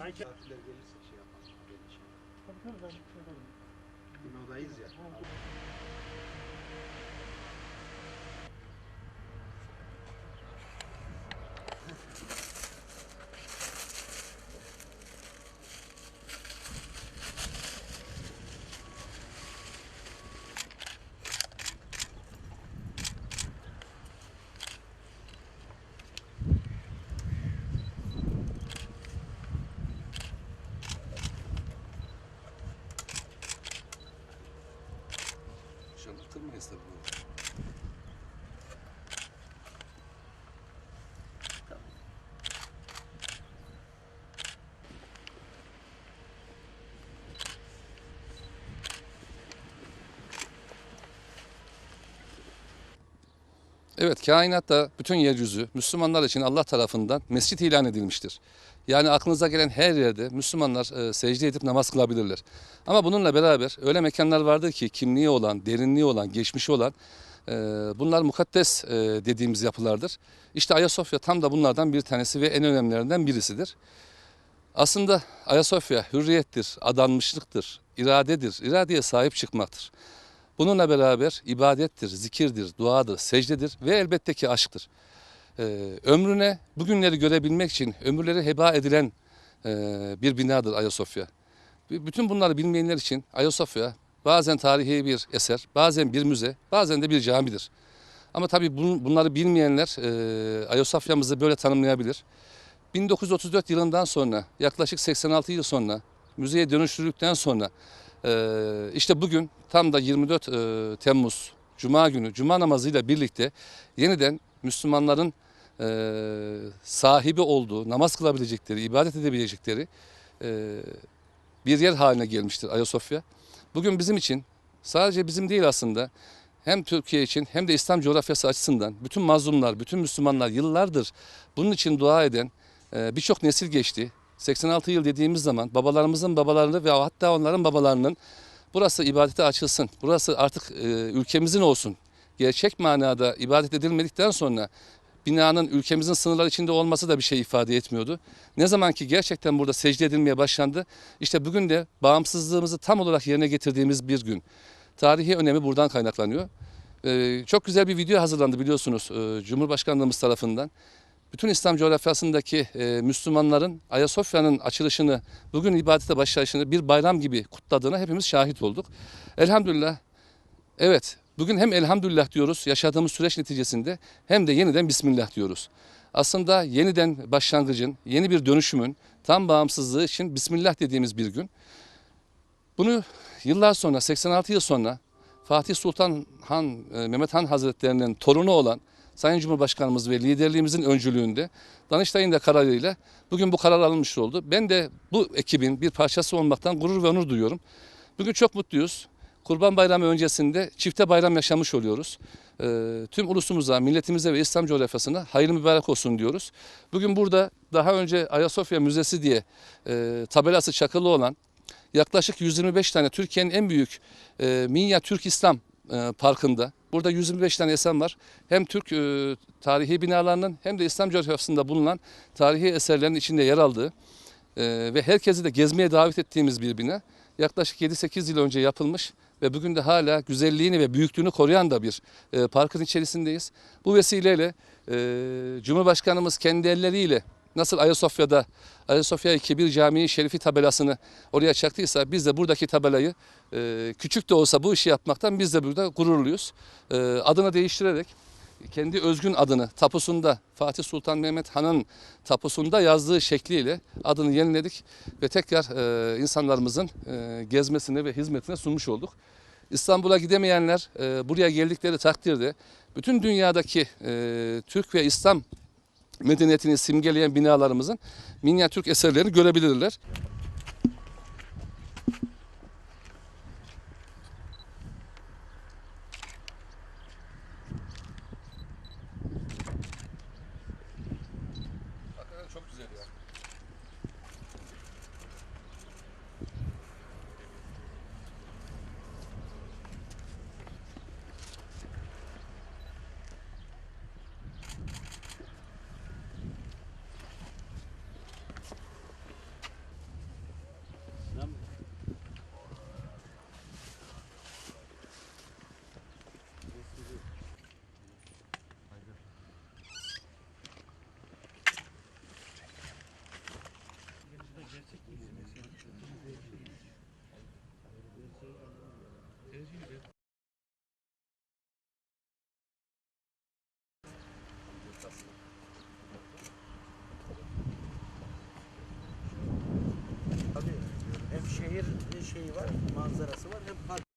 Sanki Misafirler gelirse şey yapalım. gelişelim. tabii tabii ben şey ederim. Binodayız ya. İnşallah kırmayız tabii bunu. Evet, kainatta bütün yeryüzü Müslümanlar için Allah tarafından mescit ilan edilmiştir. Yani aklınıza gelen her yerde Müslümanlar e, secde edip namaz kılabilirler. Ama bununla beraber öyle mekanlar vardır ki kimliği olan, derinliği olan, geçmişi olan e, bunlar mukaddes e, dediğimiz yapılardır. İşte Ayasofya tam da bunlardan bir tanesi ve en önemlilerinden birisidir. Aslında Ayasofya hürriyettir, adanmışlıktır, iradedir, iradeye sahip çıkmaktır. Bununla beraber ibadettir, zikirdir, duadır, secdedir ve elbette ki aşktır. Ee, ömrüne bugünleri görebilmek için ömürleri heba edilen e, bir binadır Ayasofya. Bütün bunları bilmeyenler için Ayasofya bazen tarihi bir eser, bazen bir müze, bazen de bir camidir. Ama tabii bun- bunları bilmeyenler e, Ayasofya'mızı böyle tanımlayabilir. 1934 yılından sonra yaklaşık 86 yıl sonra müzeye dönüştürüldükten sonra ee, işte bugün tam da 24 e, Temmuz Cuma günü Cuma namazıyla birlikte yeniden Müslümanların e, sahibi olduğu, namaz kılabilecekleri, ibadet edebilecekleri e, bir yer haline gelmiştir Ayasofya. Bugün bizim için sadece bizim değil aslında hem Türkiye için hem de İslam coğrafyası açısından bütün mazlumlar, bütün Müslümanlar yıllardır bunun için dua eden e, birçok nesil geçti. 86 yıl dediğimiz zaman babalarımızın babalarını ve hatta onların babalarının burası ibadete açılsın, burası artık e, ülkemizin olsun. Gerçek manada ibadet edilmedikten sonra binanın ülkemizin sınırları içinde olması da bir şey ifade etmiyordu. Ne zaman ki gerçekten burada secde edilmeye başlandı, işte bugün de bağımsızlığımızı tam olarak yerine getirdiğimiz bir gün. Tarihi önemi buradan kaynaklanıyor. Ee, çok güzel bir video hazırlandı biliyorsunuz e, Cumhurbaşkanlığımız tarafından bütün İslam coğrafyasındaki e, Müslümanların Ayasofya'nın açılışını, bugün ibadete başlayışını bir bayram gibi kutladığına hepimiz şahit olduk. Elhamdülillah, evet bugün hem elhamdülillah diyoruz yaşadığımız süreç neticesinde hem de yeniden Bismillah diyoruz. Aslında yeniden başlangıcın, yeni bir dönüşümün tam bağımsızlığı için Bismillah dediğimiz bir gün. Bunu yıllar sonra, 86 yıl sonra Fatih Sultan Han, e, Mehmet Han Hazretlerinin torunu olan Sayın Cumhurbaşkanımız ve liderliğimizin öncülüğünde Danıştay'ın da kararıyla bugün bu karar alınmış oldu. Ben de bu ekibin bir parçası olmaktan gurur ve onur duyuyorum. Bugün çok mutluyuz. Kurban Bayramı öncesinde çifte bayram yaşamış oluyoruz. Ee, tüm ulusumuza, milletimize ve İslam coğrafyasına hayırlı mübarek olsun diyoruz. Bugün burada daha önce Ayasofya Müzesi diye e, tabelası çakılı olan yaklaşık 125 tane Türkiye'nin en büyük e, Minya Türk İslam Parkı'nda. Burada 125 tane esen var. Hem Türk e, tarihi binalarının hem de İslam coğrafyasında bulunan tarihi eserlerin içinde yer aldığı e, ve herkesi de gezmeye davet ettiğimiz bir bina. Yaklaşık 7-8 yıl önce yapılmış ve bugün de hala güzelliğini ve büyüklüğünü koruyan da bir e, parkın içerisindeyiz. Bu vesileyle e, Cumhurbaşkanımız kendi elleriyle nasıl Ayasofya'da Ayasofya Kebir Camii Şerifi tabelasını oraya çaktıysa biz de buradaki tabelayı e, küçük de olsa bu işi yapmaktan biz de burada gururluyuz. E, adını değiştirerek kendi özgün adını tapusunda Fatih Sultan Mehmet Han'ın tapusunda yazdığı şekliyle adını yeniledik ve tekrar e, insanlarımızın e, gezmesine ve hizmetine sunmuş olduk. İstanbul'a gidemeyenler e, buraya geldikleri takdirde bütün dünyadaki e, Türk ve İslam medeniyetini simgeleyen binalarımızın minyatür eserlerini görebilirler. Hakikaten çok güzel ya. Şeyi var, manzarası var. Hem park